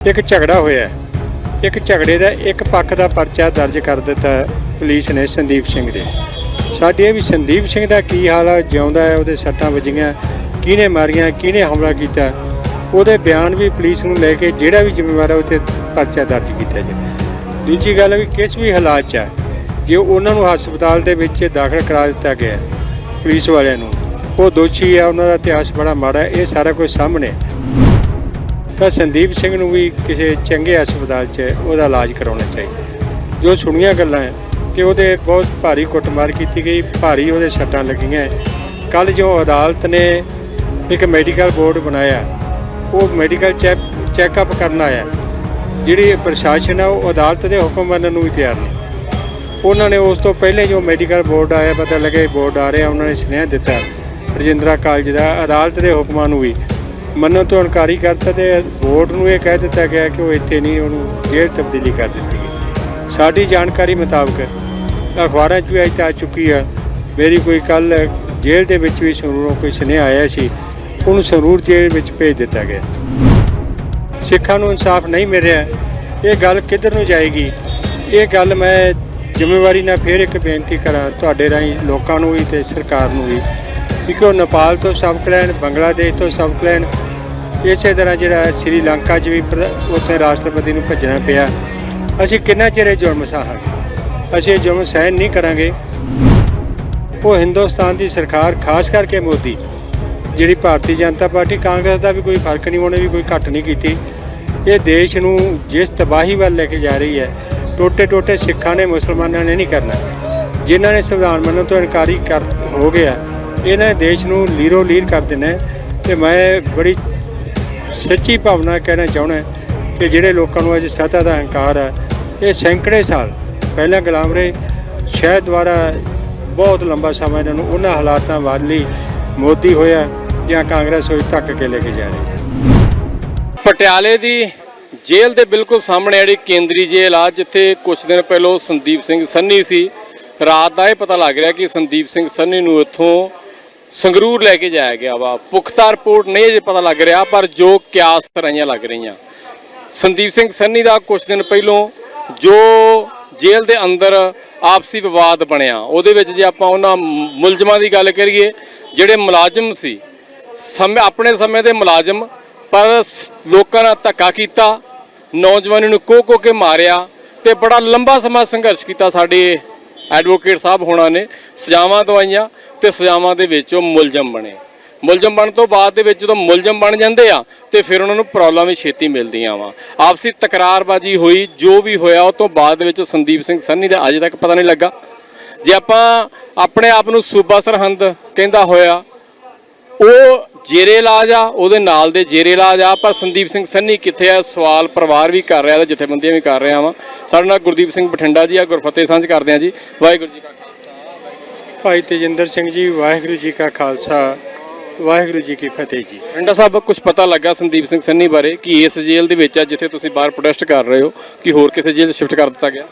ਇੱਕ ਝਗੜਾ ਹੋਇਆ ਇੱਕ ਝਗੜੇ ਦਾ ਇੱਕ ਪੱਖ ਦਾ ਪਰਚਾ ਦਰਜ ਕਰ ਦਿੱਤਾ ਪੁਲਿਸ ਨੇ ਸੰਦੀਪ ਸਿੰਘ ਦੇ। ਸਾਡੇ ਇਹ ਵੀ ਸੰਦੀਪ ਸਿੰਘ ਦਾ ਕੀ ਹਾਲ ਹੈ ਜਿਉਂਦਾ ਹੈ, ਉਹਦੇ ਸੱਟਾਂ ਵੱਜੀਆਂ, ਕਿਹਨੇ ਮਾਰੀਆਂ, ਕਿਹਨੇ ਹਮਲਾ ਕੀਤਾ? ਉਹਦੇ ਬਿਆਨ ਵੀ ਪੁਲਿਸ ਨੂੰ ਲੈ ਕੇ ਜਿਹੜਾ ਵੀ ਜ਼ਿੰਮੇਵਾਰ ਹੈ ਉਹ 'ਤੇ ਪਰਚਾ ਦਰਜ ਕੀਤਾ ਜਾਵੇ। ਦੂਜੀ ਗੱਲ ਵੀ ਕਿਸ ਵੀ ਹਾਲਾਤ 'ਚ ਹੈ ਜੇ ਉਹਨਾਂ ਨੂੰ ਹਸਪਤਾਲ ਦੇ ਵਿੱਚ ਦਾਖਲ ਕਰਾ ਦਿੱਤਾ ਗਿਆ ਪੁਲਿਸ ਵਾਲਿਆਂ ਨੂੰ, ਉਹ ਦੋਸ਼ੀ ਆ, ਉਹਨਾਂ ਦਾ ਇਤਿਹਾਸ ਬੜਾ ਮਾੜਾ ਹੈ, ਇਹ ਸਾਰਾ ਕੁਝ ਸਾਹਮਣੇ ਤਾਂ ਸੰਦੀਪ ਸਿੰਘ ਨੂੰ ਵੀ ਕਿਸੇ ਚੰਗੇ ਹਸਪਤਾਲ 'ਚ ਉਹਦਾ ਇਲਾਜ ਕਰਾਉਣਾ ਚਾਹੀਦਾ। ਜੋ ਸੁਣੀਆਂ ਗੱਲਾਂ ਹੈ ਕਿ ਉਹਦੇ ਬਹੁਤ ਭਾਰੀ ਕੁੱਟਮਾਰ ਕੀਤੀ ਗਈ, ਭਾਰੀ ਉਹਦੇ ਸੱਟਾਂ ਲੱਗੀਆਂ ਕੱਲ ਜੋ ਅਦਾਲਤ ਨੇ ਇੱਕ ਮੈਡੀਕਲ ਬੋਰਡ ਬਣਾਇਆ, ਉਹ ਮੈਡੀਕਲ ਚੈੱਕ, ਚੈੱਕਅਪ ਕਰਨ ਆਇਆ। ਜਿਹੜੀ ਪ੍ਰਸ਼ਾਸਨ ਆ ਉਹ ਅਦਾਲਤ ਦੇ ਹੁਕਮ ਮੰਨਣ ਨੂੰ ਵੀ ਤਿਆਰ ਨੇ। ਉਹਨਾਂ ਨੇ ਉਸ ਤੋਂ ਪਹਿਲੇ ਜੋ ਮੈਡੀਕਲ ਬੋਰਡ ਆਇਆ, ਪਤਾ ਲੱਗੇ ਬੋਰਡ ਆ ਰਿਹਾ, ਉਹਨਾਂ ਨੇ ਸੁਨੇਹਾ ਦਿੱਤਾ। ਰਜਿੰਦਰਾ ਕਾਲਜ ਦਾ ਅਦਾਲਤ ਦੇ ਹੁਕਮਾਂ ਨੂੰ ਵੀ ਮੰਨਣ ਤੋਂ ਇਨਕਾਰੀ ਕਰਤਾ ਤੇ ਬੋਰਡ ਨੂੰ ਇਹ ਕਹਿ ਦਿੱਤਾ ਗਿਆ ਕਿ ਉਹ ਇੱਥੇ ਨਹੀਂ, ਉਹਨੂੰ ਜੇਲ੍ਹ ਤਬਦੀਲੀ ਕਰ ਦਿੱਤੀ ਗਈ। ਸਾਡੀ ਜਾਣਕਾਰੀ ਮੁਤਾਬਕ ਅਖਬਾਰਾਂ 'ਚ ਵੀ ਅੱਜ ਤੱਕ ਆ ਚੁੱਕੀ ਆ, ਮੇਰੀ ਕੋਈ ਕੱਲ ਜੇਲ੍ਹ ਦੇ ਵਿੱਚ ਵੀ ਸੰਗਰੂਰੋਂ ਕੋਈ ਸੁਨੇਹਾ ਆਇਆ ਸੀ, ਉਹਨੂੰ ਸੰਗਰੂਰ ਜੇਲ੍ਹ ਵਿੱਚ ਭੇਜ ਦਿੱਤਾ ਗਿਆ। ਸਿੱਖਾਂ ਨੂੰ ਇਨਸਾਫ ਨਹੀਂ ਮਿਲ ਰਿਹਾ। ਇਹ ਗੱਲ ਕਿੱਧਰ ਨੂੰ ਜਾਏਗੀ? ਇਹ ਗੱਲ ਮੈਂ ਜ਼ਿੰਮੇਵਾਰੀ ਨਾਲ ਫੇਰ ਇੱਕ ਬੇਨਤੀ ਕਰਾਂ, ਤੁਹਾਡੇ ਰਾਹੀਂ ਲੋਕਾਂ ਨੂੰ ਵੀ ਤੇ ਸਰਕਾਰ ਨੂੰ ਵੀ, ਕਿ ਉਹ ਨੇਪਾਲ ਤੋਂ ਸਬਕ ਲੈਣ, ਬੰਗਲਾਦੇਸ਼ ਤੋਂ ਸਬਕ ਲੈਣ ਇਸੇ ਤਰ੍ਹਾਂ ਜਿਹੜਾ ਸ਼੍ਰੀਲੰਕਾ 'ਚ ਵੀ ਪ੍ਰ- ਉੱਥੇ ਰਾਸ਼ਟਰਪਤੀ ਨੂੰ ਭੱਜਣਾ ਪਿਆ। ਅਸੀਂ ਕਿੰਨਾ ਚਿਰ ਇਹ ਜ਼ੁਲਮ ਸਹਾਂਗੇ ਅਸੀਂ ਇਹ ਜ਼ੁਲਮ ਸਹਿਣ ਨਹੀਂ ਕਰਾਂਗੇ। ਉਹ ਹਿੰਦੁਸਤਾਨ ਦੀ ਸਰਕਾਰ, ਖਾਸ ਕਰਕੇ ਮੋਦੀ, ਜਿਹੜੀ ਭਾਰਤੀ ਜਨਤਾ ਪਾਰਟੀ, ਕਾਂਗਰਸ ਦਾ ਵੀ ਕੋਈ ਫ਼ਰਕ ਨਹੀਂ, ਉਹਨੇ ਵੀ ਕੋਈ ਘੱਟ ਨਹੀਂ ਕੀਤੀ। ਇਹ ਦੇਸ਼ ਨੂੰ ਜਿਸ ਤਬਾਹੀ ਵੱਲ ਲੈ ਕੇ ਜਾ ਰਹੀ ਹੈ ਟੋਟੇ ਟੋਟੇ ਸਿੱਖਾਂ ਨੇ, ਮੁਸਲਮਾਨਾਂ ਨੇ ਨਹੀਂ ਕਰਨਾ। ਜਿਨ੍ਹਾਂ ਨੇ ਸੰਵਿਧਾਨ ਮੰਨਣ ਤੋਂ ਇਨਕਾਰੀ ਕਰ, ਹੋ ਗਿਆ, ਇਹਨਾਂ ਦੇਸ਼ ਨੂੰ ਲੀਰੋ ਲੀਰ ਕਰ ਦੇਣਾ ਹੈ। ਤੇ ਮੈਂ ਬੜੀ ਸੱਚੀ ਭਾਵਨਾ ਕਹਿਣਾ ਚਾਹੁੰਦਾ ਕਿ ਜਿਹੜੇ ਲੋਕਾਂ ਨੂੰ ਅੱਜ ਸੱਤਾ ਦਾ ਹੰਕਾਰ ਹੈ, ਇਹ ਸੈਂਕੜੇ ਸਾਲ ਪਹਿਲਾਂ ਗੁਲਾਮ ਰਹੇ ਸ਼ਾਇਦ ਦੁਆਰਾ ਬਹੁਤ ਲੰਬਾ ਸਮਾਂ ਇਹਨਾਂ ਨੂੰ ਉਹਨਾਂ ਹਾਲਾਤਾਂ ਵੱਲ ਲਈ ਮੋਦੀ ਹੋਇਆ ਜਾਂ ਕਾਂਗਰਸ ਹੋਈ ਧੱਕ ਕੇ ਲੈ ਕੇ ਜਾ ਰਹੀ ਪਟਿਆਲੇ ਦੀ ਜੇਲ੍ਹ ਦੇ ਬਿਲਕੁਲ ਸਾਹਮਣੇ ਜਿਹੜੀ ਕੇਂਦਰੀ ਜੇਲ੍ਹ ਆ, ਜਿੱਥੇ ਕੁਝ ਦਿਨ ਪਹਿਲਾਂ ਸੰਦੀਪ ਸਿੰਘ ਸੰਨੀ ਸੀ, ਰਾਤ ਦਾ ਇਹ ਪਤਾ ਲੱਗ ਰਿਹਾ ਕਿ ਸੰਦੀਪ ਸਿੰਘ ਸੰਨੀ ਨੂੰ ਇੱਥੋਂ ਸੰਗਰੂਰ ਲੈ ਕੇ ਜਾਇਆ ਗਿਆ ਵਾ। ਪੁਖਤਾ ਰਿਪੋਰਟ ਨਹੀਂ ਅਜੇ ਪਤਾ ਲੱਗ ਰਿਹਾ, ਪਰ ਜੋ ਕਿਆਸ ਕਰਾਈਆਂ ਲੱਗ ਰਹੀਆਂ। ਸੰਦੀਪ ਸਿੰਘ ਸੰਨੀ ਦਾ ਕੁਝ ਦਿਨ ਪਹਿਲੋਂ ਜੋ ਜੇਲ੍ਹ ਦੇ ਅੰਦਰ ਆਪਸੀ ਵਿਵਾਦ ਬਣਿਆ, ਉਹਦੇ ਵਿੱਚ ਜੇ ਆਪਾਂ ਉਹਨਾਂ ਮੁਲਜ਼ਮਾਂ ਦੀ ਗੱਲ ਕਰੀਏ, ਜਿਹੜੇ ਮੁਲਾਜ਼ਮ ਸੀ, ਸਮੇਂ, ਆਪਣੇ ਸਮੇਂ ਦੇ ਮੁਲਾਜ਼ਮ, ਪਰ ਲੋਕਾਂ ਨਾਲ ਧੱਕਾ ਕੀਤਾ, ਨੌਜਵਾਨੀ ਨੂੰ ਕੋ ਕੇ ਮਾਰਿਆ ਤੇ ਬੜਾ ਲੰਬਾ ਸਮਾਂ ਸੰਘਰਸ਼ ਕੀਤਾ ਸਾਡੇ ਐਡਵੋਕੇਟ ਸਾਹਿਬ ਹੋਣਾ ਨੇ, ਸਜ਼ਾਵਾਂ ਦਵਾਈਆਂ। ਤੇ ਸਜ਼ਾਵਾਂ ਦੇ ਵਿੱਚ ਉਹ ਮੁਲਜ਼ਮ ਬਣੇ। ਮੁਲਜ਼ਮ ਬਣਨ ਤੋਂ ਬਾਅਦ ਦੇ ਵਿੱਚ ਜਦੋਂ ਮੁਲਜ਼ਮ ਬਣ ਜਾਂਦੇ ਆ, ਤੇ ਫਿਰ ਉਹਨਾਂ ਨੂੰ ਪ੍ਰੋਬਲਮ ਵੀ ਛੇਤੀ ਮਿਲਦੀਆਂ ਵਾ। ਆਪਸੀ ਤਕਰਾਰਬਾਜੀ ਹੋਈ, ਜੋ ਵੀ ਹੋਇਆ, ਉਹ ਤੋਂ ਬਾਅਦ ਦੇ ਵਿੱਚ ਸੰਦੀਪ ਸਿੰਘ ਸੰਨੀ ਦਾ ਅਜੇ ਤੱਕ ਪਤਾ ਨਹੀਂ ਲੱਗਾ। ਜੇ ਆਪਾਂ ਆਪਣੇ ਆਪ ਨੂੰ ਸੂਬਾ ਸਰਹੰਦ ਕਹਿੰਦਾ ਹੋਇਆ, ਉਹ ਜੇਰੇ ਇਲਾਜ ਆ, ਉਹਦੇ ਨਾਲ ਦੇ ਜੇਰੇ ਇਲਾਜ ਆ, ਪਰ ਸੰਦੀਪ ਸਿੰਘ ਸੰਨੀ ਕਿੱਥੇ ਆ, ਸਵਾਲ ਪਰਿਵਾਰ ਵੀ ਕਰ ਰਿਹਾ ਤੇ ਜਥੇਬੰਦੀਆਂ ਵੀ ਕਰ ਰਿਹਾ ਵਾ। ਸਾਡੇ ਨਾਲ ਗੁਰਦੀਪ ਸਿੰਘ ਬਠਿੰਡਾ ਜੀ ਆ, ਗੁਰਫਤਿਹ ਸਾਂਝ ਕਰਦੇ ਆ ਜੀ। ਵਾਹਿਗੁਰੂ ਜੀ ਕਾ ਭਾਈ ਤੇਜਿੰਦਰ ਸਿੰਘ ਜੀ ਵਾਹਿਗੁਰੂ ਜੀ ਕਾ ਖਾਲਸਾ ਵਾਹਿਗੁਰੂ ਜੀ ਕੀ ਫਤਿਹ ਜੀ। ਬਠਿੰਡਾ ਸਾਹਿਬ ਕੁਝ ਪਤਾ ਲੱਗਾ ਸੰਦੀਪ ਸਿੰਘ ਸੰਨੀ ਬਾਰੇ ਕਿ ਇਸ ਜੇਲ੍ਹ ਦੇ ਵਿੱਚ ਆ ਜਿੱਥੇ ਤੁਸੀਂ ਬਾਹਰ ਪ੍ਰੋਟੈਸਟ ਕਰ ਰਹੇ ਹੋ ਕਿ ਹੋਰ ਕਿਸੇ ਜੇਲ੍ਹ ਸ਼ਿਫਟ ਕਰ ਦਿੱਤਾ ਗਿਆ?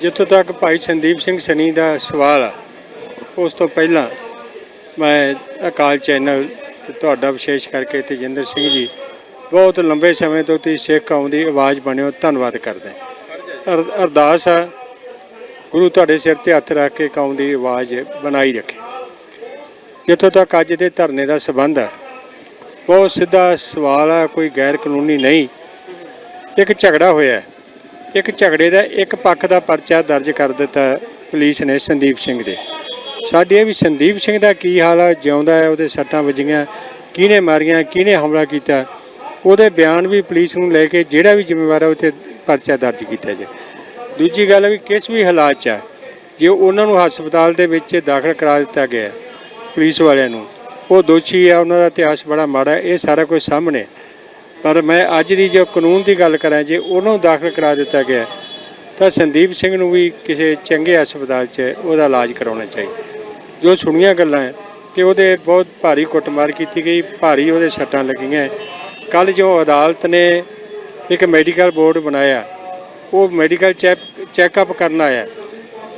ਜਿੱਥੋਂ ਤੱਕ ਭਾਈ ਸੰਦੀਪ ਸਿੰਘ ਸਨੀ ਦਾ ਸਵਾਲ ਆ ਉਸ ਤੋਂ ਪਹਿਲਾਂ ਮੈਂ ਅਕਾਲ ਚੈਨਲ ਤੇ ਤੁਹਾਡਾ ਵਿਸ਼ੇਸ਼ ਕਰਕੇ ਤੇਜਿੰਦਰ ਸਿੰਘ ਜੀ ਬਹੁਤ ਲੰਬੇ ਸਮੇਂ ਤੋਂ ਤੁਸੀਂ ਸਿੱਖ ਕੌਮ ਦੀ ਆਵਾਜ਼ ਬਣਿਓ ਧੰਨਵਾਦ ਕਰਦਾ ਅਰ- ਅਰਦਾਸ ਆ ਗੁਰੂ ਤੁਹਾਡੇ ਸਿਰ ਤੇ ਹੱਥ ਰੱਖ ਕੇ ਕੌਮ ਦੀ ਆਵਾਜ਼ ਬਣਾਈ ਰੱਖੇ। ਜਿੱਥੋਂ ਤੱਕ ਅੱਜ ਦੇ ਧਰਨੇ ਦਾ ਸਬੰਧ ਹੈ ਬਹੁਤ ਸਿੱਧਾ ਸਵਾਲ ਆ, ਕੋਈ ਗੈਰ ਕਾਨੂੰਨੀ ਨਹੀਂ। ਇੱਕ ਝਗੜਾ ਹੋਇਆ ਇੱਕ ਝਗੜੇ ਦਾ ਇੱਕ ਪੱਖ ਦਾ ਪਰਚਾ ਦਰਜ ਕਰ ਦਿੱਤਾ ਪੁਲਿਸ ਨੇ ਸੰਦੀਪ ਸਿੰਘ ਦੇ। ਸਾਡੇ ਇਹ ਵੀ ਸੰਦੀਪ ਸਿੰਘ ਦਾ ਕੀ ਹਾਲ ਹੈ ਜਿਉਂਦਾ ਹੈ, ਉਹਦੇ ਸੱਟਾਂ ਵੱਜੀਆਂ, ਕਿਹਨੇ ਮਾਰੀਆਂ, ਕਿਹਨੇ ਹਮਲਾ ਕੀਤਾ। ਉਹਦੇ ਬਿਆਨ ਵੀ ਪੁਲਿਸ ਨੂੰ ਲੈ ਕੇ ਜਿਹੜਾ ਵੀ ਜ਼ਿੰਮੇਵਾਰ ਹੈ ਉਹ 'ਤੇ ਪਰਚਾ ਦਰਜ ਕੀਤਾ ਜਾਵੇ ਦੂਜੀ ਗੱਲ ਵੀ ਕਿਸ ਵੀ ਹਾਲਾਤ 'ਚ ਹੈ, ਜੇ ਉਹਨਾਂ ਨੂੰ ਹਸਪਤਾਲ ਦੇ ਵਿੱਚ ਦਾਖਲ ਕਰਾ ਦਿੱਤਾ ਗਿਆ ਪੁਲਿਸ ਵਾਲਿਆਂ ਨੂੰ, ਉਹ ਦੋਸ਼ੀ ਆ, ਉਹਨਾਂ ਦਾ ਇਤਿਹਾਸ ਬੜਾ ਮਾੜਾ ਇਹ ਸਾਰਾ ਕੁਝ ਸਾਹਮਣੇ ਪਰ ਮੈਂ ਅੱਜ ਦੀ ਜੋ ਕਾਨੂੰਨ ਦੀ ਗੱਲ ਕਰਾਂ, ਜੇ ਉਹਨੂੰ ਦਾਖਲ ਕਰਾ ਦਿੱਤਾ ਗਿਆ, ਤਾਂ ਸੰਦੀਪ ਸਿੰਘ ਨੂੰ ਵੀ ਕਿਸੇ ਚੰਗੇ ਹਸਪਤਾਲ 'ਚ ਉਹਦਾ ਇਲਾਜ ਕਰਾਉਣਾ ਚਾਹੀਦਾ ਜੋ ਸੁਣੀਆਂ ਗੱਲਾਂ ਹੈ, ਕਿ ਉਹਦੇ ਬਹੁਤ ਭਾਰੀ ਕੁੱਟਮਾਰ ਕੀਤੀ ਗਈ, ਭਾਰੀ ਉਹਦੇ ਸੱਟਾਂ ਲੱਗੀਆਂ ਕੱਲ ਜੋ ਅਦਾਲਤ ਨੇ ਇੱਕ ਮੈਡੀਕਲ ਬੋਰਡ ਬਣਾਇਆ ਉਹ ਮੈਡੀਕਲ ਚੈੱਕ ਚੈੱਕਅਪ ਕਰਨ ਆਇਆ।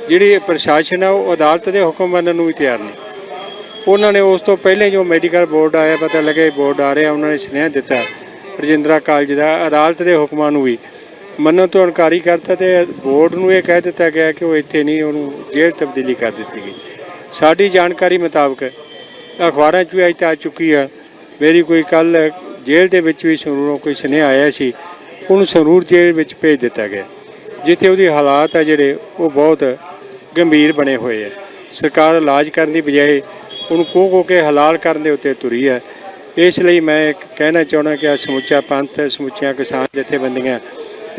ਜਿਹੜੀ ਪ੍ਰਸ਼ਾਸਨ ਹੈ ਉਹ ਅਦਾਲਤ ਦੇ ਹੁਕਮ ਮੰਨਣ ਨੂੰ ਵੀ ਤਿਆਰ ਨਹੀਂ ਉਹਨਾਂ ਨੇ ਉਸ ਤੋਂ ਪਹਿਲੇ ਜੋ ਮੈਡੀਕਲ ਬੋਰਡ ਆਇਆ, ਪਤਾ ਲੱਗਿਆ ਬੋਰਡ ਆ ਰਿਹਾ ਉਹਨਾਂ ਨੇ ਸੁਨੇਹਾ ਦਿੱਤਾ ਰਜਿੰਦਰਾ ਕਾਲਜ ਦਾ। ਅਦਾਲਤ ਦੇ ਹੁਕਮਾਂ ਨੂੰ ਵੀ ਮੰਨਣ ਤੋਂ ਇਨਕਾਰੀ ਕਰਤਾ ਤੇ ਬੋਰਡ ਨੂੰ ਇਹ ਕਹਿ ਦਿੱਤਾ ਗਿਆ ਕਿ ਉਹ ਇੱਥੇ ਨਹੀਂ, ਉਹਨੂੰ ਜੇਲ੍ਹ ਤਬਦੀਲੀ ਕਰ ਦਿੱਤੀ ਗਈ। ਸਾਡੀ ਜਾਣਕਾਰੀ ਮੁਤਾਬਕ ਅਖਬਾਰਾਂ 'ਚ ਵੀ ਅੱਜ ਤੱਕ ਆ ਚੁੱਕੀ ਆ। ਮੇਰੀ ਕੋਈ ਕੱਲ ਜੇਲ੍ਹ ਦੇ ਵਿੱਚ ਵੀ ਸੰਗਰੂਰੋਂ ਕੋਈ ਸੁਨੇਹਾ ਆਇਆ ਸੀ ਉਹਨੂੰ ਸੰਗਰੂਰ ਜੇਲ੍ਹ ਵਿੱਚ ਭੇਜ ਦਿੱਤਾ ਗਿਆ। ਜਿੱਥੇ ਉਹਦੀ ਹਾਲਾਤ ਆ ਜਿਹੜੇ, ਉਹ ਬਹੁਤ ਗੰਭੀਰ ਬਣੇ ਹੋਏ ਆ। ਸਰਕਾਰ ਇਲਾਜ ਕਰਨ ਦੀ ਬਜਾਏ ਉਹਨੂੰ ਕੋਹ ਕੋ ਕੇ ਹਲਾਲ ਕਰਨ ਦੇ ਉੱਤੇ ਤੁਰੀ ਹੈ ਇਸ ਲਈ ਮੈਂ ਇੱਕ ਕਹਿਣਾ ਚਾਹੁੰਦਾ ਕਿ ਆ ਸਮੁੱਚਾ ਪੰਥ, ਸਮੁੱਚੀਆਂ ਕਿਸਾਨ ਜਥੇਬੰਦੀਆਂ,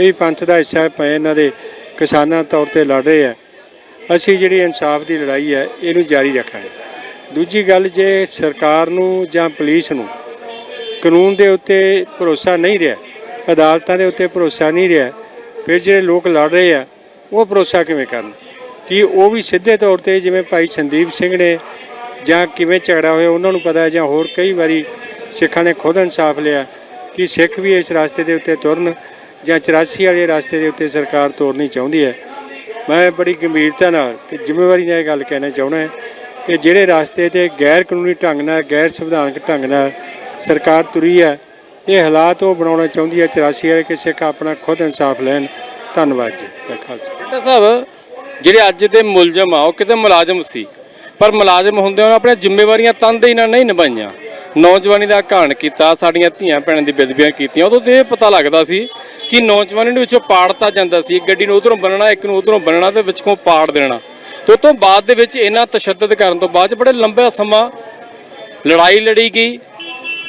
ਇਹ ਪੰਥ ਦਾ ਹਿੱਸਾ ਹੈ ਇਹਨਾਂ ਦੇ ਕਿਸਾਨਾਂ ਤੌਰ ਤੇ ਲੜ ਰਹੇ ਆ। ਅਸੀਂ ਜਿਹੜੀ ਇਨਸਾਫ ਦੀ ਲੜਾਈ ਹੈ ਇਹਨੂੰ ਜਾਰੀ ਰੱਖਾਂਗੇ। ਦੂਜੀ ਗੱਲ, ਜੇ ਸਰਕਾਰ ਨੂੰ ਜਾਂ ਪੁਲਿਸ ਨੂੰ ਕਾਨੂੰਨ ਦੇ ਉੱਤੇ ਭਰੋਸਾ ਨਹੀਂ ਰਿਹਾ ਅਦਾਲਤਾਂ ਦੇ ਉੱਤੇ ਭਰੋਸਾ ਨਹੀਂ ਰਿਹਾ। ਫਿਰ ਜਿਹੜੇ ਲੋਕ ਲੜ ਰਹੇ ਆ, ਉਹ ਭਰੋਸਾ ਕਿਵੇਂ ਕਰਨ? ਕਿ ਉਹ ਵੀ ਸਿੱਧੇ ਤੌਰ ਤੇ ਜਿਵੇਂ ਭਾਈ ਸੰਦੀਪ ਸਿੰਘ ਨੇ ਜਾਂ ਕਿਵੇਂ ਝਗੜਾ ਹੋਇਆ, ਉਹਨਾਂ ਨੂੰ ਪਤਾ ਜਾਂ ਹੋਰ ਕਈ ਵਾਰੀ ਸਿੱਖਾਂ ਨੇ ਖੁਦ ਇਨਸਾਫ ਲਿਆ ਕਿ ਸਿੱਖ ਵੀ ਇਸ ਰਸਤੇ ਦੇ ਉੱਤੇ ਤੁਰਨ ਜਾਂ 84 ਵਾਲੇ ਰਸਤੇ ਦੇ ਉੱਤੇ ਸਰਕਾਰ ਤੋਰਨੀ ਚਾਹੁੰਦੀ ਹੈ। ਮੈਂ ਬੜੀ ਗੰਭੀਰਤਾ ਨਾਲ ਤੇ ਜ਼ਿੰਮੇਵਾਰੀ ਨਾਲ ਇਹ ਗੱਲ ਕਹਿਣਾ ਚਾਹੁੰਦਾ ਕਿ ਜਿਹੜੇ ਰਸਤੇ ਤੇ ਗੈਰ ਕਾਨੂੰਨੀ ਢੰਗ ਨਾਲ ਗੈਰ ਸੰਵਿਧਾਨਕ ਢੰਗ ਨਾਲ ਸਰਕਾਰ ਤੁਰੀ ਹੈ ਇਹ ਹਾਲਾਤ ਉਹ ਬਣਾਉਣਾ ਚਾਹੁੰਦੀ ਹੈ 84 ਵਾਲੇ ਕਿ ਸਿੱਖ ਆਪਣਾ ਖੁਦ ਇਨਸਾਫ ਲੈਣ। ਧੰਨਵਾਦ ਜੀ ਖਾਲਸਾ। ਸਾਹਿਬ, ਜਿਹੜੇ ਅੱਜ ਦੇ ਮੁਲਜ਼ਮ ਆ, ਉਹ ਕਿਤੇ ਮੁਲਾਜ਼ਮ ਸੀ। ਪਰ ਮੁਲਾਜ਼ਮ ਹੁੰਦੇ ਉਹਨਾਂ ਆਪਣੀਆਂ ਜ਼ਿੰਮੇਵਾਰੀਆਂ ਤਨਦੇਹੀ ਨਾਲ ਨਹੀਂ ਨਿਭਾਈਆਂ। ਨੌਜਵਾਨੀ ਦਾ ਘਾਣ ਕੀਤਾ, ਸਾਡੀਆਂ ਧੀਆਂ ਭੈਣਾਂ ਦੀ ਬੇਦਬੀਆਂ ਕੀਤੀਆਂ, ਉਦੋਂ ਤੇ ਇਹ ਪਤਾ ਲੱਗਦਾ ਸੀ ਕਿ ਨੌਜਵਾਨੀ ਨੂੰ ਵਿੱਚੋਂ ਪਾੜਤਾ ਜਾਂਦਾ ਸੀ ਇੱਕ ਗੱਡੀ ਨੂੰ ਉਧਰੋਂ ਬੰਨਣਾ, ਇੱਕ ਨੂੰ ਉਧਰੋਂ ਬੰਨਣਾ ਤੇ ਵਿੱਚੋਂ ਪਾੜ ਦੇਣਾ। ਤੇ ਤੋਂ ਬਾਅਦ ਦੇ ਵਿੱਚ ਇਹਨਾਂ ਤਸ਼ੱਦਦ ਕਰਨ ਤੋਂ ਬਾਅਦ ਬੜੇ ਲੰਬਾ ਸਮਾਂ ਲੜਾਈ ਲੜੀ ਗਈ।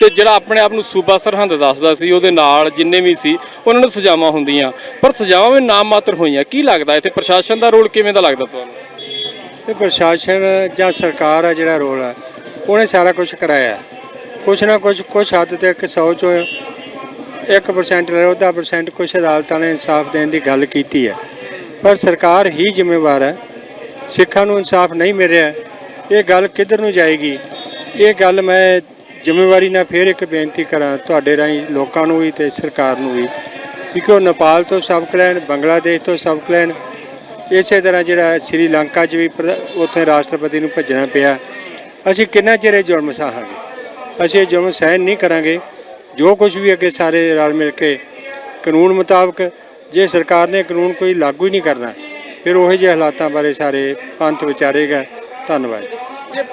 ਤੇ ਜਿਹੜਾ ਆਪਣੇ ਆਪ ਨੂੰ ਸੂਬਾ ਸਰਹੰਦ ਦੱਸਦਾ ਸੀ, ਉਹਦੇ ਨਾਲ ਜਿੰਨੇ ਵੀ ਸੀ, ਉਹਨਾਂ ਨੂੰ ਸਜ਼ਾਵਾਂ ਹੁੰਦੀਆਂ। ਪਰ ਸਜ਼ਾਵਾਂ ਵੀ ਨਾਮ ਮਾਤਰ ਹੋਈਆਂ। ਕੀ ਲੱਗਦਾ ਇੱਥੇ ਪ੍ਰਸ਼ਾਸਨ ਦਾ ਰੋਲ ਕਿਵੇਂ ਦਾ ਲੱਗਦਾ ਤੁਹਾਨੂੰ? ਇਹ ਪ੍ਰਸ਼ਾਸਨ ਜਾਂ ਸਰਕਾਰ ਆ ਜਿਹੜਾ ਰੋਲ ਹੈ ਉਹਨੇ ਸਾਰਾ ਕੁਝ ਕਰਾਇਆ। ਕੁਛ ਨਾ ਕੁਛ ਕੁਛ ਹੱਦ ਤੱਕ 100 ਚੋਂ 1% ਲੈ 10% ਕੁਛ ਅਦਾਲਤਾਂ ਨੇ ਇਨਸਾਫ ਦੇਣ ਦੀ ਗੱਲ ਕੀਤੀ ਹੈ ਪਰ ਸਰਕਾਰ ਹੀ ਜ਼ਿੰਮੇਵਾਰ ਹੈ ਸਿੱਖਾਂ ਨੂੰ ਇਨਸਾਫ ਨਹੀਂ ਮਿਲ ਰਿਹਾ। ਇਹ ਗੱਲ ਕਿੱਧਰ ਨੂੰ ਜਾਏਗੀ? ਇਹ ਗੱਲ ਮੈਂ ਜ਼ਿੰਮੇਵਾਰੀ ਨਾਲ ਫੇਰ ਇੱਕ ਬੇਨਤੀ ਕਰਾਂ ਤੁਹਾਡੇ ਰਾਹੀਂ ਲੋਕਾਂ ਨੂੰ ਵੀ ਤੇ ਸਰਕਾਰ ਨੂੰ ਵੀ ਕਿਉਂਕਿ ਉਹ ਨੇਪਾਲ ਤੋਂ ਸਬਕ ਲੈਣ, ਬੰਗਲਾਦੇਸ਼ ਤੋਂ ਸਬਕ ਲੈਣ, ਇਸੇ ਤਰ੍ਹਾਂ ਜਿਹੜਾ ਸ੍ਰੀਲੰਕਾ 'ਚ ਵੀ ਪ੍ਰਧਾ- ਉੱਥੇ ਰਾਸ਼ਟਰਪਤੀ ਨੂੰ ਭੱਜਣਾ ਪਿਆ। ਅਸੀਂ ਕਿੰਨਾ ਚਿਰ ਇਹ ਜ਼ੁਲਮ ਸਹਾਂਗੇ? ਅਸੀਂ ਇਹ ਜ਼ੁਲਮ ਸਹਿਣ ਨਹੀਂ ਕਰਾਂਗੇ। ਜੋ ਕੁਝ ਵੀ ਅੱਗੇ ਸਾਰੇ ਰਲ ਮਿਲ ਕੇ ਕਾਨੂੰਨ ਮੁਤਾਬਕ ਜੇ ਸਰਕਾਰ ਨੇ ਕਾਨੂੰਨ ਕੋਈ ਲਾਗੂ ਹੀ ਨਹੀਂ ਕਰਨਾ, ਫਿਰ ਉਹੋ ਜਿਹੇ ਹਾਲਾਤਾਂ ਬਾਰੇ ਸਾਰੇ ਪੰਥ ਵਿਚਾਰੇਗਾ ਧੰਨਵਾਦ ਜੀ।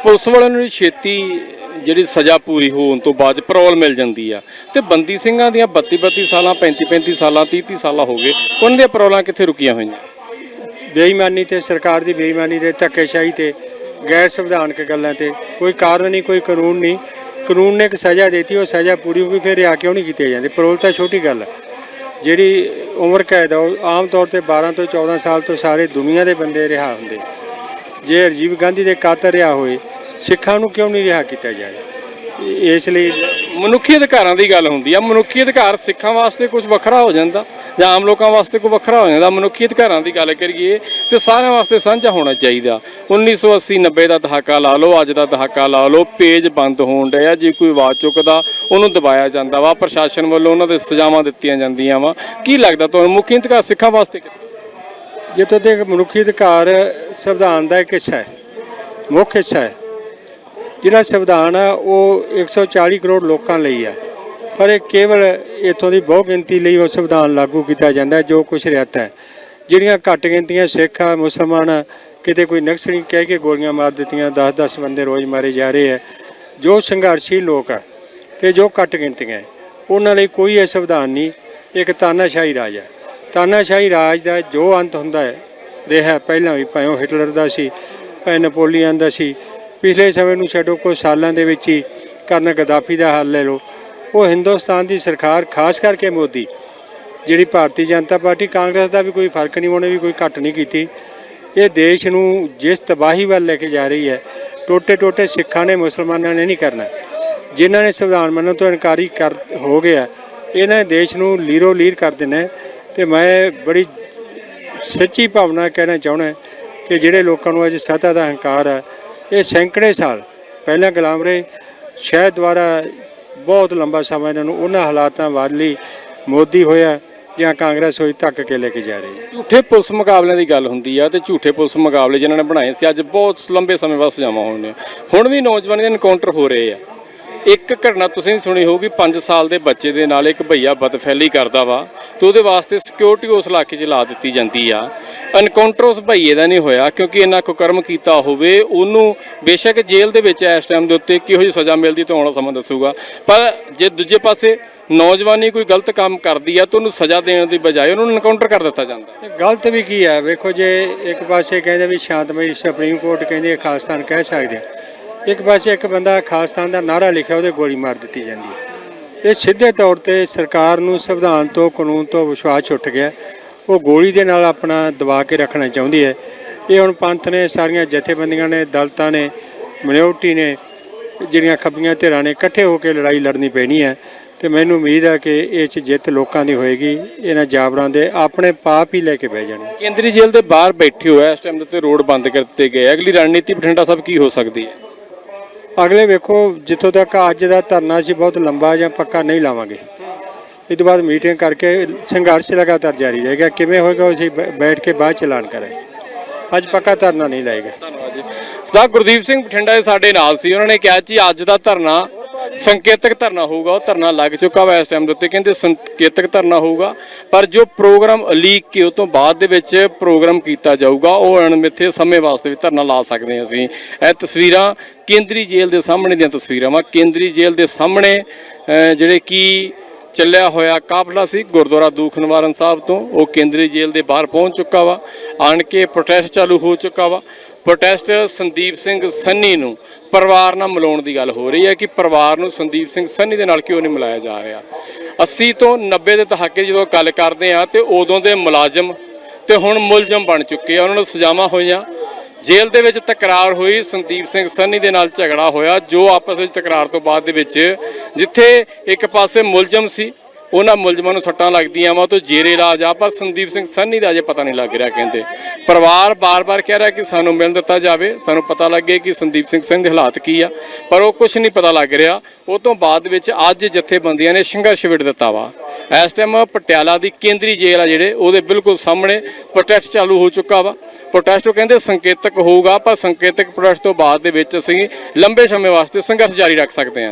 ਪੁਲਿਸ ਵਾਲਿਆਂ ਨੂੰ ਛੇਤੀ ਜਿਹੜੀ ਸਜ਼ਾ ਪੂਰੀ ਹੋਣ ਤੋਂ ਬਾਅਦ ਪਰੋਲ ਮਿਲ ਜਾਂਦੀ ਆ। ਤੇ ਬੰਦੀ ਸਿੰਘਾਂ ਦੀਆਂ 32 32 ਸਾਲਾਂ 35 35 ਸਾਲਾਂ 30 30 ਸਾਲਾਂ ਹੋ ਗਏ। ਉਹਨਾਂ ਦੀਆਂ ਪਰੋਲਾਂ ਕਿੱਥੇ ਰੁਕੀਆਂ ਹੋਈਆਂ? ਬੇਈਮਾਨੀ ਤੇ ਸਰਕਾਰ ਦੀ ਬੇਈਮਾਨੀ ਤੇ ਧੱਕੇਸ਼ਾਹੀ ਤੇ ਗੈਰ ਸੰਵਿਧਾਨਕ ਗੱਲਾਂ ਤੇ ਕੋਈ ਕਾਰਨ ਨਹੀਂ, ਕੋਈ ਕਾਨੂੰਨ ਨਹੀਂ। ਕਾਨੂੰਨ ਨੇ ਇੱਕ ਸਜ਼ਾ ਦਿੱਤੀ, ਉਹ ਸਜ਼ਾ ਪੂਰੀ ਹੋ ਗਈ, ਫਿਰ ਰਿਆ ਕਿਉਂ ਨਹੀਂ ਕੀਤੀ ਜਾਂਦੇ? ਪਰੋਲ ਤਾਂ ਛੋਟੀ ਗੱਲ ਹੈ ਜਿਹੜੀ ਉਮਰ ਕੈਦ ਆ, ਉਹ ਆਮ ਤੌਰ ਤੇ 12 ਤੋਂ 14 ਸਾਲ ਤੋਂ ਸਾਰੇ ਦੁਨੀਆ ਦੇ ਬੰਦੇ ਰਿਹਾ ਹੁੰਦੇ। ਜੇ ਰਾਜੀਵ ਗਾਂਧੀ ਦੇ ਕਾਤਲ ਰਿਹਾ ਹੋਏ ਸਿੱਖਾਂ ਨੂੰ ਕਿਉਂ ਨਹੀਂ ਰਿਹਾ ਕੀਤਾ ਜਾਏ? ਇਸ ਲਈ ਮਨੁੱਖੀ ਅਧਿਕਾਰਾਂ ਦੀ ਗੱਲ ਹੁੰਦੀ ਆ। ਮਨੁੱਖੀ ਅਧਿਕਾਰ ਸਿੱਖਾਂ ਵਾਸਤੇ ਕੁਝ ਵੱਖਰਾ ਹੋ ਜਾਂਦਾ ਜਾਂ ਆਮ ਲੋਕਾਂ ਵਾਸਤੇ ਕੋਈ ਵੱਖਰਾ ਹੋ ਜਾਂਦਾ। ਮਨੁੱਖੀ ਅਧਿਕਾਰਾਂ ਦੀ ਗੱਲ ਕਰੀਏ ਤੇ ਸਾਰਿਆਂ ਵਾਸਤੇ ਸਾਂਝਾ ਹੋਣਾ ਚਾਹੀਦਾ। 1980 90 ਦਾ ਦਹਾਕਾ ਲਾ ਲਓ, ਅੱਜ ਦਾ ਦਹਾਕਾ ਲਾ ਲਓ, ਪੇਜ ਬੰਦ ਹੋਣ ਡਿਆ, ਜੇ ਕੋਈ ਆਵਾਜ਼ ਚੁੱਕਦਾ, ਉਹਨੂੰ ਦਬਾਇਆ ਜਾਂਦਾ ਵਾ। ਪ੍ਰਸ਼ਾਸਨ ਵੱਲੋਂ ਉਹਨਾਂ ਦੇ ਸਜ਼ਾਵਾਂ ਦਿੱਤੀਆਂ ਜਾਂਦੀਆਂ ਵਾ। ਕੀ ਲੱਗਦਾ ਤੁਹਾਨੂੰ? ਮੁੱਖੀ ਅਧਿਕਾਰ ਸਿੱਖਾਂ ਵਾਸਤੇ ਕਿੱਥੇ? ਜਿੱਥੋਂ ਤੱਕ ਮਨੁੱਖੀ ਅਧਿਕਾਰ ਸੰਵਿਧਾਨ ਦਾ ਇੱਕ ਹਿੱਸਾ ਹੈ, ਮੁੱਖ ਹਿੱਸਾ ਹੈ ਜਿਹੜਾ ਸੰਵਿਧਾਨ ਆ, ਉਹ 140 ਕਰੋੜ ਲੋਕਾਂ ਲਈ ਆ। ਪਰ ਇਹ ਕੇਵਲ ਇਥੋਂ ਦੀ ਬਹੁ ਗਿਣਤੀ ਲਈ ਉਹ ਸੰਵਿਧਾਨ ਲਾਗੂ ਕੀਤਾ ਜਾਂਦਾ ਜੋ ਕੁਝ ਰਿਆਇਤਾਂ ਹੈ। ਜਿਹੜੀਆਂ ਘੱਟ ਗਿਣਤੀਆਂ ਸਿੱਖ ਆ, ਮੁਸਲਮਾਨ ਆ, ਕਿਤੇ ਕੋਈ ਨਕਸਲੀ ਕਹਿ ਕੇ ਗੋਲੀਆਂ ਮਾਰ ਦਿੱਤੀਆਂ 10-10 ਬੰਦੇ ਰੋਜ਼ ਮਾਰੇ ਜਾ ਰਹੇ ਆ। ਜੋ ਸੰਘਰਸ਼ੀ ਲੋਕ ਆ ਤੇ ਜੋ ਘੱਟ ਗਿਣਤੀਆਂ ਉਹਨਾਂ ਲਈ ਕੋਈ ਇਹ ਸੰਵਿਧਾਨ ਨਹੀਂ, ਇੱਕ ਤਾਨਾਸ਼ਾਹੀ ਰਾਜ ਹੈ ਤਾਨਾਸ਼ਾਹੀ ਰਾਜ ਦਾ ਜੋ ਅੰਤ ਹੁੰਦਾ ਹੈ, ਰਿਹਾ ਪਹਿਲਾਂ ਵੀ ਭਾਵੇਂ ਉਹ ਹਿਟਲਰ ਦਾ ਸੀ, ਭਾਵੇਂ ਨਪੋਲੀਅਨ ਦਾ ਸੀ ਪਿਛਲੇ ਸਮੇਂ ਨੂੰ ਛੱਡੋ, ਕੁਝ ਸਾਲਾਂ ਦੇ ਵਿੱਚ ਹੀ ਕਰਨ ਗਦਾਫੀ ਦਾ ਹੱਲ ਲੈ ਲਓ। ਉਹ ਹਿੰਦੁਸਤਾਨ ਦੀ ਸਰਕਾਰ, ਖਾਸ ਕਰਕੇ ਮੋਦੀ, ਜਿਹੜੀ ਭਾਰਤੀ ਜਨਤਾ ਪਾਰਟੀ, ਕਾਂਗਰਸ ਦਾ ਵੀ ਕੋਈ ਫ਼ਰਕ ਨਹੀਂ, ਉਹਨੇ ਵੀ ਕੋਈ ਘੱਟ ਨਹੀਂ ਕੀਤੀ। ਇਹ ਦੇਸ਼ ਨੂੰ ਜਿਸ ਤਬਾਹੀ ਵੱਲ ਲੈ ਕੇ ਜਾ ਰਹੀ ਹੈ ਟੋਟੇ ਟੋਟੇ ਸਿੱਖਾਂ ਨੇ, ਮੁਸਲਮਾਨਾਂ ਨੇ ਨਹੀਂ ਕਰਨਾ। ਜਿਨ੍ਹਾਂ ਨੇ ਸੰਵਿਧਾਨ ਮੰਨਣ ਤੋਂ ਇਨਕਾਰੀ ਕਰ, ਹੋ ਗਿਆ, ਇਹਨਾਂ ਦੇਸ਼ ਨੂੰ ਲੀਰੋ ਲੀਰ ਕਰ ਦੇਣਾ ਹੈ ਤੇ ਮੈਂ ਬੜੀ ਸੱਚੀ ਭਾਵਨਾ ਕਹਿਣਾ ਚਾਹੁੰਦਾ ਕਿ ਜਿਹੜੇ ਲੋਕਾਂ ਨੂੰ ਅੱਜ ਸੱਤਾ ਦਾ ਹੰਕਾਰ ਹੈ ਇਹ ਸੈਂਕੜੇ ਸਾਲ ਪਹਿਲਾਂ ਗੁਲਾਮ ਰਹੇ ਸ਼ਾਇਦ ਦੁਆਰਾ ਬਹੁਤ ਲੰਬਾ ਸਮਾਂ ਇਹਨਾਂ ਨੂੰ ਉਹਨਾਂ ਹਾਲਾਤਾਂ ਬਾਅਦ ਲਈ ਮੋਦੀ ਹੋਇਆ ਜਾਂ ਕਾਂਗਰਸ ਹੋਈ ਧੱਕ ਕੇ ਲੈ ਕੇ ਜਾ ਰਹੀ ਹੈ। ਝੂਠੇ ਪੁਲਿਸ ਮੁਕਾਬਲਿਆਂ ਦੀ ਗੱਲ ਹੁੰਦੀ ਆ ਤੇ ਝੂਠੇ ਪੁਲਿਸ ਮੁਕਾਬਲੇ ਜਿਨ੍ਹਾਂ ਨੇ ਬਣਾਏ ਸੀ, ਅੱਜ ਬਹੁਤ ਲੰਬੇ ਸਮੇਂ ਬਾਅਦ ਸਜ਼ਾਵਾਂ ਹੋਣੀਆਂ। ਹੁਣ ਵੀ ਨੌਜਵਾਨਾਂ ਦੇ ਐਨਕਾਊਂਟਰ ਹੋ ਰਹੇ ਆ। ਇੱਕ ਘਟਨਾ ਤੁਸੀਂ ਸੁਣੀ ਹੋਊਗੀ 5 ਸਾਲ ਦੇ ਬੱਚੇ ਦੇ ਨਾਲ ਇੱਕ ਭਈਆ ਬਦਫੈਲੀ ਕਰਦਾ ਵਾ ਤੇ ਉਹਦੇ ਵਾਸਤੇ ਸਿਕਿਉਰਿਟੀ ਉਸ ਇਲਾਕੇ 'ਚ ਲਾ ਦਿੱਤੀ ਜਾਂਦੀ ਆ। ਐਨਕਾਊਂਟਰ ਉਸ ਭਾਈਏ ਦਾ ਨਹੀਂ ਹੋਇਆ, ਕਿਉਂਕਿ ਇੰਨਾ ਕੁਕਰਮ ਕੀਤਾ ਹੋਵੇ, ਉਹਨੂੰ ਬੇਸ਼ੱਕ ਜੇਲ੍ਹ ਦੇ ਵਿੱਚ ਇਸ ਟਾਈਮ ਦੇ ਉੱਤੇ ਕਿਹੋ ਜਿਹੀ ਸਜ਼ਾ ਮਿਲਦੀ ਤਾਂ ਆਉਣ ਵਾਲਾ ਸਮਾਂ ਦੱਸੂਗਾ। ਪਰ ਜੇ ਦੂਜੇ ਪਾਸੇ ਨੌਜਵਾਨੀ ਕੋਈ ਗਲਤ ਕੰਮ ਕਰਦੀ ਆ, ਤਾਂ ਉਹਨੂੰ ਸਜ਼ਾ ਦੇਣ ਦੀ ਬਜਾਏ ਉਹਨੂੰ ਐਨਕਾਊਂਟਰ ਕਰ ਦਿੱਤਾ ਜਾਂਦਾ। ਗਲਤ ਵੀ ਕੀ ਹੈ ਵੇਖੋ ਜੇ ਇੱਕ ਪਾਸੇ ਕਹਿੰਦੇ ਵੀ ਸ਼ਾਂਤਮਈ ਸੁਪਰੀਮ ਕੋਰਟ ਕਹਿੰਦੀ ਹੈ ਖਾਲਿਸਤਾਨ ਕਹਿ ਸਕਦੇ ਆ। ਇੱਕ ਪਾਸੇ ਇੱਕ ਬੰਦਾ ਖਾਲਿਸਤਾਨ ਦਾ ਨਾਰਾ ਲਿਖਿਆ, ਉਹਦੇ ਗੋਲੀ ਮਾਰ ਦਿੱਤੀ ਜਾਂਦੀ ਹੈ ਇਹ ਸਿੱਧੇ ਤੌਰ ਤੇ ਸਰਕਾਰ ਨੂੰ ਸੰਵਿਧਾਨ ਤੋਂ ਕਾਨੂੰਨ ਤੋਂ ਵਿਸ਼ਵਾਸ ਉੱਠ ਗਿਆ। ਉਹ ਗੋਲੀ ਦੇ ਨਾਲ ਆਪਣਾ ਦਬਾ ਕੇ ਰੱਖਣਾ ਚਾਹੁੰਦੀ ਹੈ। ਇਹ ਹੁਣ ਪੰਥ ਨੇ ਸਾਰੀਆਂ ਜਥੇਬੰਦੀਆਂ ਨੇ ਦਲਤਾਂ ਨੇ ਮਿਨੋਰਟੀ ਨੇ ਜਿਹੜੀਆਂ ਖੱਬੀਆਂ ਧਿਰਾਂ ਨੇ ਇਕੱਠੇ ਹੋ ਕੇ ਲੜਾਈ ਲੜਨੀ ਪੈਣੀ ਹੈ। ਤੇ ਮੈਨੂੰ ਉਮੀਦ ਹੈ ਕਿ ਇਹ 'ਚ ਜਿੱਤ ਲੋਕਾਂ ਦੀ ਹੋਏਗੀ ਇਹਨਾਂ ਜਾਬਰਾਂ ਦੇ ਆਪਣੇ ਪਾਪ ਹੀ ਲੈ ਕੇ ਬਹਿ ਜਾਣਗੇ ਕੇਂਦਰੀ ਜੇਲ੍ਹ ਦੇ ਬਾਹਰ ਬੈਠੇ ਹੋਏ ਆ ਇਸ ਟਾਈਮ ਦੇ ਉੱਤੇ ਰੋਡ ਬੰਦ ਕਰ ਦਿੱਤੇ ਗਏ। ਅਗਲੀ ਰਣਨੀਤੀ ਬਠਿੰਡਾ ਸਾਹਿਬ ਕੀ ਹੋ ਸਕਦੀ ਹੈ? ਅਗਲੇ ਵੇਖੋ ਜਿੱਥੋਂ ਤੱਕ ਅੱਜ ਦਾ ਧਰਨਾ ਸੀ ਬਹੁਤ ਲੰਬਾ ਜਾਂ ਪੱਕਾ ਨਹੀਂ ਲਾਵਾਂਗੇ। ਇਹ ਤੋਂ ਬਾਅਦ ਮੀਟਿੰਗ ਕਰਕੇ ਸੰਘਰਸ਼ ਲਗਾਤਾਰ ਜਾਰੀ ਰਹੇਗਾ। ਕਿਵੇਂ ਹੋਏਗਾ, ਉਹ ਬੈਠ ਕੇ ਬਾਅਦ ਚ ਕਰਾਂਗੇ। ਅੱਜ ਪੱਕਾ ਧਰਨਾ ਨਹੀਂ ਲਾਏਗਾ। ਧੰਨਵਾਦ ਜੀ। ਸਰਦਾਰ ਗੁਰਦੀਪ ਸਿੰਘ ਬਠਿੰਡਾ ਦੇ ਸਾਡੇ ਨਾਲ ਸੀ। ਉਹਨਾਂ ਨੇ ਕਿਹਾ ਜੀ, ਅੱਜ ਦਾ ਧਰਨਾ ਸੰਕੇਤਕ ਧਰਨਾ ਹੋਊਗਾ। ਉਹ ਧਰਨਾ ਲੱਗ ਚੁੱਕਾ ਵਾ ਇਸ ਟਾਈਮ ਦੇ ਉੱਤੇ। ਕਹਿੰਦੇ ਸੰਕੇਤਕ ਧਰਨਾ ਹੋਊਗਾ। ਪਰ ਜੋ ਪ੍ਰੋਗਰਾਮ ਲੀਕ ਕੇ, ਉਹ ਤੋਂ ਬਾਅਦ ਦੇ ਵਿੱਚ ਪ੍ਰੋਗਰਾਮ ਕੀਤਾ ਜਾਊਗਾ। ਉਹ ਅਣਮਿੱਥੇ ਸਮੇਂ ਵਾਸਤੇ ਵੀ ਧਰਨਾ ਲਾ ਸਕਦੇ ਹਾਂ ਅਸੀਂ। ਇਹ ਤਸਵੀਰਾਂ ਕੇਂਦਰੀ ਜੇਲ੍ਹ ਦੇ ਸਾਹਮਣੇ ਦੀਆਂ ਤਸਵੀਰਾਂ ਵਾ। ਕੇਂਦਰੀ ਜੇਲ੍ਹ ਦੇ ਸਾਹਮਣੇ ਜਿਹੜੇ ਕੀ ਚੱਲਿਆ ਹੋਇਆ ਕਾਫਲਾ ਸੀ ਗੁਰਦੁਆਰਾ ਦੂਖ ਨਿਵਾਰਨ ਸਾਹਿਬ ਤੋਂ। ਉਹ ਕੇਂਦਰੀ ਜੇਲ੍ਹ ਦੇ ਬਾਹਰ ਪਹੁੰਚ ਚੁੱਕਾ ਵਾ। ਆਣ ਕੇ ਪ੍ਰੋਟੈਸਟ ਚਾਲੂ ਹੋ ਚੁੱਕਾ ਵਾ। ਪ੍ਰੋਟੈਸਟ ਸੰਦੀਪ ਸਿੰਘ ਸੰਨੀ ਨੂੰ ਪਰਿਵਾਰ ਨਾਲ ਮਿਲਾਉਣ ਦੀ ਗੱਲ ਹੋ ਰਹੀ ਹੈ ਕਿ ਪਰਿਵਾਰ ਨੂੰ ਸੰਦੀਪ ਸਿੰਘ ਸੰਨੀ ਦੇ ਨਾਲ ਕਿਉਂ ਨਹੀਂ ਮਿਲਾਇਆ ਜਾ ਰਿਹਾ। 80 ਤੋਂ 90 ਦੇ ਦਹਾਕੇ ਜਦੋਂ ਗੱਲ ਕਰਦੇ ਆ ਤੇ ਉਦੋਂ ਦੇ ਮੁਲਾਜ਼ਮ ਤੇ ਹੁਣ ਮੁਲਜ਼ਮ ਬਣ ਚੁੱਕੇ ਆ। ਉਹਨਾਂ ਨੂੰ ਸਜ਼ਾਵਾਂ ਹੋਈਆਂ। ਜੇਲ੍ਹ ਦੇ ਵਿੱਚ ਤਕਰਾਰ ਹੋਈ, ਸੰਦੀਪ ਸਿੰਘ ਸੰਨੀ ਦੇ ਨਾਲ ਝਗੜਾ ਹੋਇਆ, ਜੋ ਆਪਸ ਵਿੱਚ ਤਕਰਾਰ ਤੋਂ ਬਾਅਦ ਦੇ ਵਿੱਚ ਜਿੱਥੇ ਇੱਕ ਪਾਸੇ ਮੁਲਜ਼ਮ ਸੀ, ਉਹਨਾਂ ਮੁਲਜ਼ਮਾਂ ਨੂੰ ਸੱਟਾਂ ਲੱਗਦੀਆਂ ਵਾ ਤੋਂ ਜੇਰੇ ਇਲਾਜ ਆ, ਪਰ ਸੰਦੀਪ ਸਿੰਘ ਸੰਨੀ ਦਾ ਅਜੇ ਪਤਾ ਨਹੀਂ ਲੱਗ ਰਿਹਾ ਕਹਿੰਦੇ। ਪਰਿਵਾਰ ਬਾਰ-ਬਾਰ ਕਹਿ ਰਿਹਾ ਕਿ ਸਾਨੂੰ ਮਿਲ ਦਿੱਤਾ ਜਾਵੇ, ਸਾਨੂੰ ਪਤਾ ਲੱਗੇ ਕਿ ਸੰਦੀਪ ਸਿੰਘ ਸੰਨੀ ਦੇ ਹਾਲਾਤ ਕੀ ਆ, ਪਰ ਉਹ ਕੁਝ ਨਹੀਂ ਪਤਾ ਲੱਗ ਰਿਹਾ। ਉਹ ਤੋਂ ਬਾਅਦ ਵਿੱਚ ਅੱਜ ਜਥੇਬੰਦੀਆਂ ਨੇ ਸੰਘਰਸ਼ ਵਿੜ ਦਿੱਤਾ ਵਾ। ਇਸ ਟਾਈਮ ਪਟਿਆਲਾ ਦੀ ਕੇਂਦਰੀ ਜੇਲ੍ਹ ਆ ਜਿਹੜੇ, ਉਹਦੇ ਬਿਲਕੁਲ ਸਾਹਮਣੇ ਪ੍ਰੋਟੈਸਟ ਚਾਲੂ ਹੋ ਚੁੱਕਾ ਵਾ। ਪ੍ਰੋਟੈਸਟ ਉਹ ਕਹਿੰਦੇ ਸੰਕੇਤਕ ਹੋਊਗਾ, ਪਰ ਸੰਕੇਤਕ ਪ੍ਰੋਟੈਸਟ ਤੋਂ ਬਾਅਦ ਦੇ ਵਿੱਚ ਅਸੀਂ ਲੰਬੇ ਸਮੇਂ ਵਾਸਤੇ ਸੰਘਰਸ਼ ਜਾਰੀ ਰੱਖ ਸਕਦੇ ਹਾਂ।